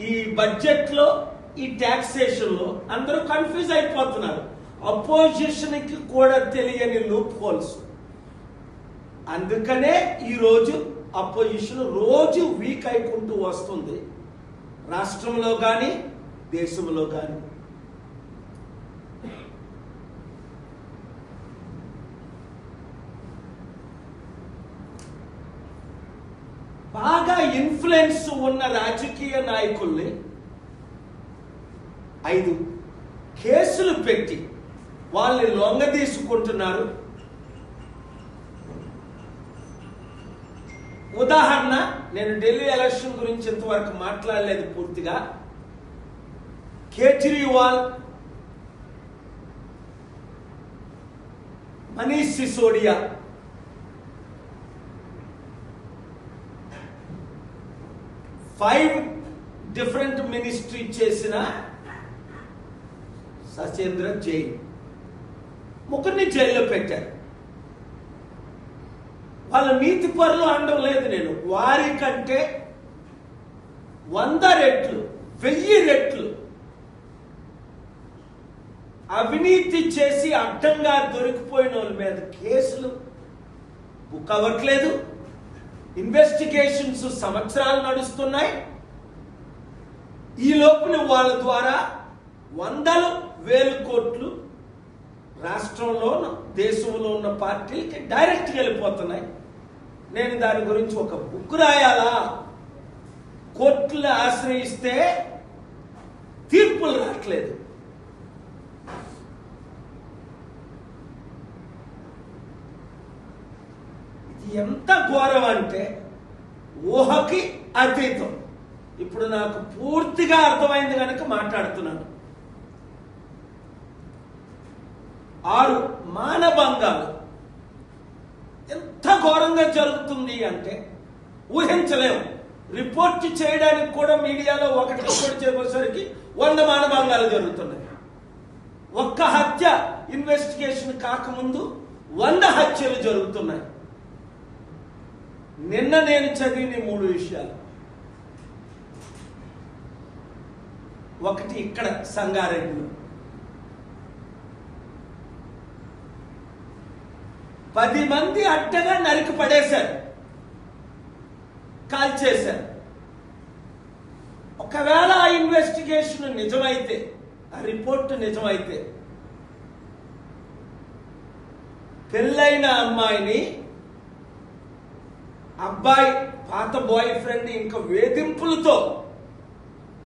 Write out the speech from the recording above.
ఈ బడ్జెట్లో ఈ టాక్సేషన్లో అందరూ కన్ఫ్యూజ్ అయిపోతున్నారు. అపోజిషన్కి కూడా తెలియని లూప్ హోల్స్ అందుకనే ఈరోజు అపోజిషన్ రోజు వీక్ అయికుంటూ వస్తుంది. రాష్ట్రంలో కానీ దేశంలో కానీ ఇన్ఫ్లుయెన్స్ ఉన్న రాజకీయ నాయకుల్ని ఐదు కేసులు పెట్టి వాళ్ళని లొంగ తీసుకుంటున్నారు ఉదాహరణ నేను ఢిల్లీ ఎలక్షన్ గురించి ఇంతవరకు మాట్లాడలేదు పూర్తిగా. Kejriwal Manish Sisodia. Five different ministry చేసిన సచేంద్ర జైన్. ముగ్గురిని జైల్లో పెట్టారు. వాళ్ళ నీతి పరులు అనడం లేదు నేను. వారికంటే వంద రెట్లు వెయ్యి రెట్లు అవినీతి చేసి అడ్డంగా దొరికిపోయిన వాళ్ళ మీద కేసులు. బుక్ అవ్వట్లేదు. ఇన్వెస్టిగేషన్స్ సంవత్సరాలు నడుస్తున్నాయి. ఈ లోపున వాళ్ళ ద్వారా వందలు వేలు కోట్లు రాష్ట్రంలో దేశంలో ఉన్న పార్టీలకి డైరెక్ట్గా వెళ్ళిపోతున్నాయి. నేను దాని గురించి ఒక బుక్ రాయాలా? కోర్టులు ఆశ్రయిస్తే తీర్పులు రావట్లేదు. ఎంత ఘోరం అంటే ఊహకి అతీతం. ఇప్పుడు నాకు పూర్తిగా అర్థమైంది కనుక మాట్లాడుతున్నాను. ఆరు మానభంగాలు. ఎంత ఘోరంగా జరుగుతుంది అంటే ఊహించలేము. రిపోర్ట్ చేయడానికి కూడా మీడియాలో ఒకటి రిపోర్ట్ చేయబోసరికి వంద మానభంగాలు జరుగుతున్నాయి. ఒక్క హత్య ఇన్వెస్టిగేషన్ కాకముందు వంద హత్యలు జరుగుతున్నాయి. నిన్న నేను చదివిన మూడు విషయాలు. ఒకటి ఇక్కడ సంగారెడ్డిలో. పది మంది అట్టగా నరికి పడేశారు. కాల్చేశారు ఒకవేళ ఆ ఇన్వెస్టిగేషన్ నిజమైతే ఆ రిపోర్ట్ నిజమైతే పెళ్ళైన అమ్మాయిని అబ్బాయి పాత బాయ్ ఫ్రెండ్ ఇంకా వేధింపులతో